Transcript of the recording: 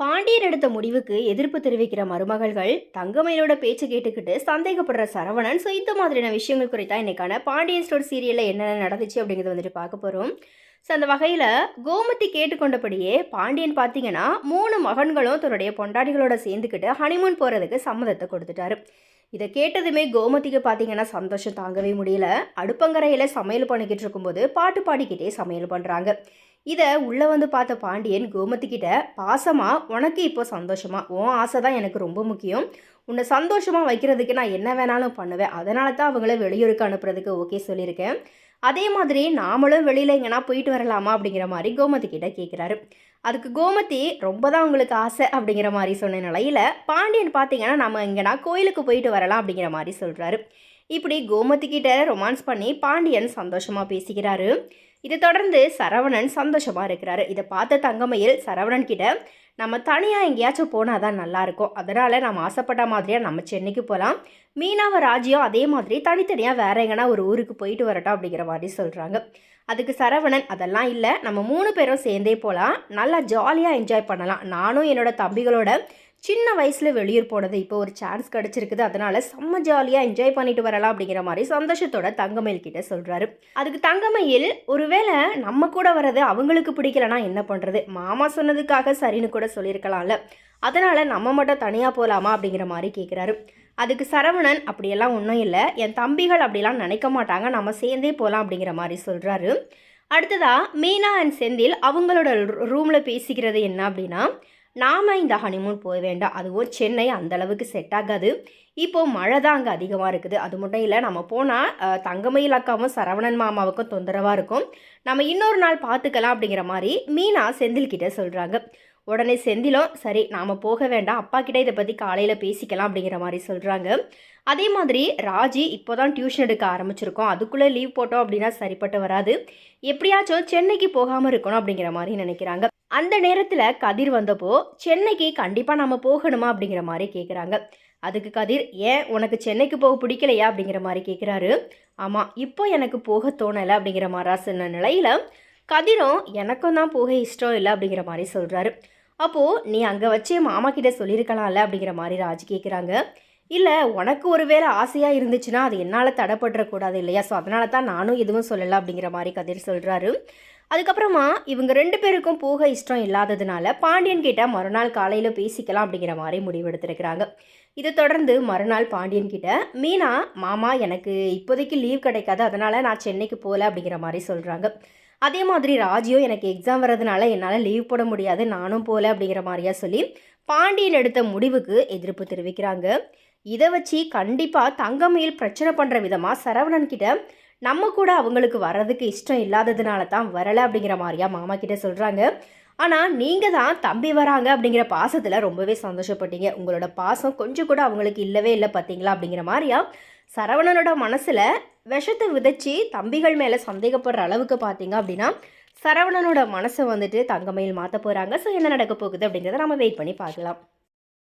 பாண்டியன் எடுத்த முடிவுக்கு எதிர்ப்பு தெரிவிக்கிற மருமகள்கள் தங்கமயிலோட பேச்சு கேட்டுக்கிட்டு சந்தேகப்படுற சரவணன் ஸோ இந்த மாதிரியான விஷயங்கள் குறித்தா இன்னைக்கான பாண்டியன் ஸ்டோர் சீரியலில் என்னென்ன நடந்துச்சு அப்படிங்கிறத வந்துட்டு பார்க்க போகிறோம் ஸோ அந்த வகையில் கோமதி கேட்டுக்கொண்டபடியே பாண்டியன் பார்த்தீங்கன்னா மூணு மகன்களும் தன்னுடைய பொண்டாட்டிகளோட சேர்ந்துக்கிட்டு ஹனிமூன் போகிறதுக்கு சம்மதத்தை கொடுத்துட்டாரு. இதை கேட்டதுமே கோமதிக்கு பார்த்தீங்கன்னா சந்தோஷம் தாங்கவே முடியல. அடுப்பங்கரையில் சமையல் பண்ணிக்கிட்டு இருக்கும்போது பாட்டு பாடிக்கிட்டே சமையல் பண்ணுறாங்க இதை உள்ளே வந்து பார்த்த பாண்டியன் கோமதி பாசமாக உனக்கு இப்போ சந்தோஷமா? உன் ஆசை தான் எனக்கு ரொம்ப முக்கியம். உன்னை சந்தோஷமாக வைக்கிறதுக்கு நான் என்ன வேணாலும் பண்ணுவேன். அதனால தான் அவங்கள வெளியூருக்கு அனுப்புறதுக்கு ஓகே சொல்லியிருக்கேன். அதே மாதிரி நாமளும் வெளியில் எங்கன்னா போயிட்டு வரலாமா? அப்படிங்கிற மாதிரி கோமதி கிட்ட கேட்குறாரு அதுக்கு கோமதி ரொம்ப தான் உங்களுக்கு ஆசை அப்படிங்கிற மாதிரி சொன்ன நிலையில் பாண்டியன் பார்த்தீங்கன்னா நம்ம எங்கன்னா கோயிலுக்கு போயிட்டு வரலாம் அப்படிங்கிற மாதிரி சொல்கிறாரு இப்படி கோமதி கிட்ட ரொமான்ஸ் பண்ணி பாண்டியன் சந்தோஷமாக பேசிக்கிறாரு. இதை தொடர்ந்து சரவணன் சந்தோஷமாக இருக்கிறாரு. இதை பார்த்த தங்கமயில் சரவணன் கிட்ட நம்ம தனியாக எங்கேயாச்சும் போனால் தான் நல்லாயிருக்கும் அதனால் நம்ம ஆசைப்பட்ட மாதிரியாக நம்ம சென்னைக்கு போகலாம் மீனாவ ராஜ்யம் அதே மாதிரி தனித்தனியாக வேற எங்கன்னா ஒரு ஊருக்கு போயிட்டு வரட்டும் அப்படிங்கிற மாதிரி சொல்கிறாங்க அதுக்கு சரவணன் அதெல்லாம் இல்லை. நம்ம மூணு பேரும் சேர்ந்தே போகலாம் நல்லா ஜாலியாக என்ஜாய் பண்ணலாம். நானும் என்னோட தம்பிகளோட சின்ன வயசில் வெளியூர் போனது. இப்போ ஒரு சான்ஸ் கிடச்சிருக்குது. அதனால் செம்ம ஜாலியாக என்ஜாய் பண்ணிட்டு வரலாம் அப்படிங்கிற மாதிரி சந்தோஷத்தோட தங்கமயில் கிட்ட சொல்கிறாரு அதுக்கு தங்கமயில் ஒருவேளை நம்ம கூட வர்றது அவங்களுக்கு பிடிக்கலனா என்ன பண்ணுறது மாமா சொன்னதுக்காக சரின்னு கூட சொல்லியிருக்கலாம்ல. அதனால் நம்ம மட்டும் தனியாக போகலாமா அப்படிங்கிற மாதிரி கேட்குறாரு அதுக்கு சரவணன் அப்படியெல்லாம் ஒன்றும் இல்லை. என் தம்பிகள் அப்படிலாம் நினைக்க மாட்டாங்க. நம்ம சேர்ந்தே போகலாம் அப்படிங்கிற மாதிரி சொல்கிறாரு அடுத்ததாக மீனா அண்ட் செந்தில் அவங்களோட ரூமில் பேசிக்கிறது என்ன அப்படின்னா நாம் இந்த ஹனிமூன் போக வேண்டாம். அதுவும் சென்னை அந்தளவுக்கு செட் ஆகாது. இப்போது மழை தான் அங்கே அதிகமாக இருக்குது. அது மட்டும் இல்லை நம்ம போனால் தங்கமயில் அக்காவும் சரவணன் மாமாவுக்கும் தொந்தரவாக இருக்கும். நம்ம இன்னொரு நாள் பார்த்துக்கலாம் அப்படிங்கிற மாதிரி மீனா செந்தில்கிட்ட சொல்கிறாங்க உடனே செந்திலும் சரி நாம் போக வேண்டாம். அப்பா கிட்டே இதை பற்றி காலையில் பேசிக்கலாம் அப்படிங்கிற மாதிரி சொல்கிறாங்க அதே மாதிரி ராஜி இப்போ தான் டியூஷன் எடுக்க ஆரம்பிச்சிருக்கோம். அதுக்குள்ளே லீவ் போட்டோம் அப்படின்னா சரிப்பட்டு வராது. எப்படியாச்சும் சென்னைக்கு போகாமல் இருக்கணும் அப்படிங்கிற மாதிரி நினைக்கிறாங்க. அந்த நேரத்தில் கதிர் வந்தப்போ சென்னைக்கு கண்டிப்பாக நம்ம போகணுமா? அப்படிங்கிற மாதிரி கேட்குறாங்க அதுக்கு கதிர் ஏன் உனக்கு சென்னைக்கு போக பிடிக்கலையா? அப்படிங்கிற மாதிரி கேட்குறாரு ஆமாம் இப்போ எனக்கு போக தோணலை அப்படிங்கிற மாதிரி சொன்ன நிலையில் கதிரும் எனக்கும் தான் போக இஷ்டம் இல்லை அப்படிங்கிற மாதிரி சொல்கிறாரு அப்போது நீ அங்கே வச்சே மாமா கிட்ட சொல்லியிருக்கலாம்ல அப்படிங்கிற மாதிரி ராஜ் கேட்குறாங்க இல்லை உனக்கு ஒரு வேளை ஆசையாக இருந்துச்சுன்னா அது என்னால் தடைப்பட்டுறக்கூடாது இல்லையா? ஸோ அதனால தான் நானும் எதுவும் சொல்லலை அப்படிங்கிற மாதிரி கதிர் சொல்கிறாரு அதுக்கப்புறமா இவங்க ரெண்டு பேருக்கும் போக இஷ்டம் இல்லாததுனால பாண்டியன் கிட்ட மறுநாள் காலையில் பேசிக்கலாம் அப்படிங்கிற மாதிரி முடிவெடுத்திருக்கிறாங்க. இதை தொடர்ந்து மறுநாள் பாண்டியன் கிட்ட மீனா மாமா எனக்கு இப்போதைக்கு லீவ் கிடைக்காது. அதனால் நான் சென்னைக்கு போகல அப்படிங்கிற மாதிரி சொல்கிறாங்க அதே மாதிரி ராஜியோ எனக்கு எக்ஸாம் வர்றதுனால என்னால் லீவ் போட முடியாது. நானும் போகல அப்படிங்கிற மாதிரியா சொல்லி பாண்டியன் எடுத்த முடிவுக்கு எதிர்ப்பு தெரிவிக்கிறாங்க. இதை வச்சு கண்டிப்பாக தங்கமையில் பிரச்சனை பண்ணுற விதமாக சரவணன் கிட்ட நம்ம கூட அவங்களுக்கு வர்றதுக்கு இஷ்டம் இல்லாததுனால தான் வரலை அப்படிங்கிற மாதிரியா மாமா கிட்ட சொல்கிறாங்க ஆனால் நீங்கள் தான் தம்பி வராங்க அப்படிங்கிற பாசத்தில் ரொம்பவே சந்தோஷப்பட்டீங்க. உங்களோட பாசம் கொஞ்சம் கூட அவங்களுக்கு இல்லவே இல்லை பார்த்தீங்களா அப்படிங்கிற மாதிரியா சரவணனோட மனசில் விஷத்தை விதைச்சி தம்பிகள் மேலே சந்தேகப்படுற அளவுக்கு பார்த்தீங்க அப்படின்னா சரவணனோட மனசை வந்துட்டு தங்கமையில் மாற்ற போகிறாங்க ஸோ என்ன நடக்க போகுது அப்படிங்கிறத நம்ம வெயிட் பண்ணி பார்க்கலாம்.